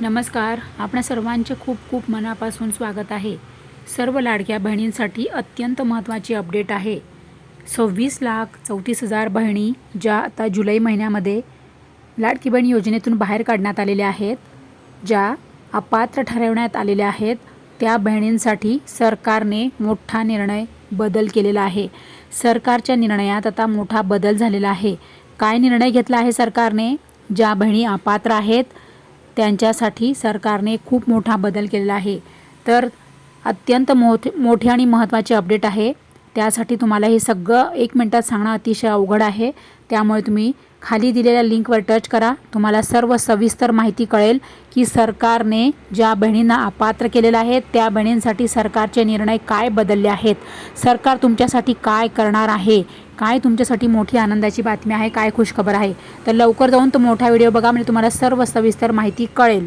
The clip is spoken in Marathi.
नमस्कार. आपणा सर्वांचे खूप खूप मनापासून स्वागत आहे. सर्व लाडक्या बहिणींसाठी अत्यंत महत्त्वाची अपडेट आहे. सव्वीस लाख चौतीस हजार बहिणी ज्या आता जुलै महिन्यामध्ये लाडकी बहीण योजनेतून बाहेर काढण्यात आलेल्या आहेत ज्या अपात्र ठरवण्यात आलेल्या आहेत त्या बहिणींसाठी सरकारने मोठा निर्णय बदल केलेला आहे. सरकारच्या निर्णयात आता मोठा बदल झालेला आहे. काय निर्णय घेतला आहे सरकारने? ज्या बहिणी अपात्र आहेत त्यांच्यासाठी सरकारने खूप मोठा बदल केलेला आहे. तर अत्यंत मोठ मोठी आणि महत्त्वाची अपडेट आहे. त्यासाठी तुम्हाला हे सगळं एक मिनटात सांगणं अतिशय अवघड आहे. त्यामुळे तुम्ही खाली दिलेल्या लिंकवर टच करा. तुम्हाला सर्व सविस्तर माहिती कळेल की सरकारने ज्या बहिणींना अपात्र केलेलं आहे त्या बहिणींसाठी सरकारचे निर्णय काय बदलले आहेत? सरकार तुमच्यासाठी काय करणार आहे? काय तुमच्यासाठी मोठी आनंदाची बातमी आहे काय खुशखबर आहे? तर लवकर जाऊन तो मोठा व्हिडिओ बघा म्हणजे तुम्हाला सर्व सविस्तर माहिती कळेल.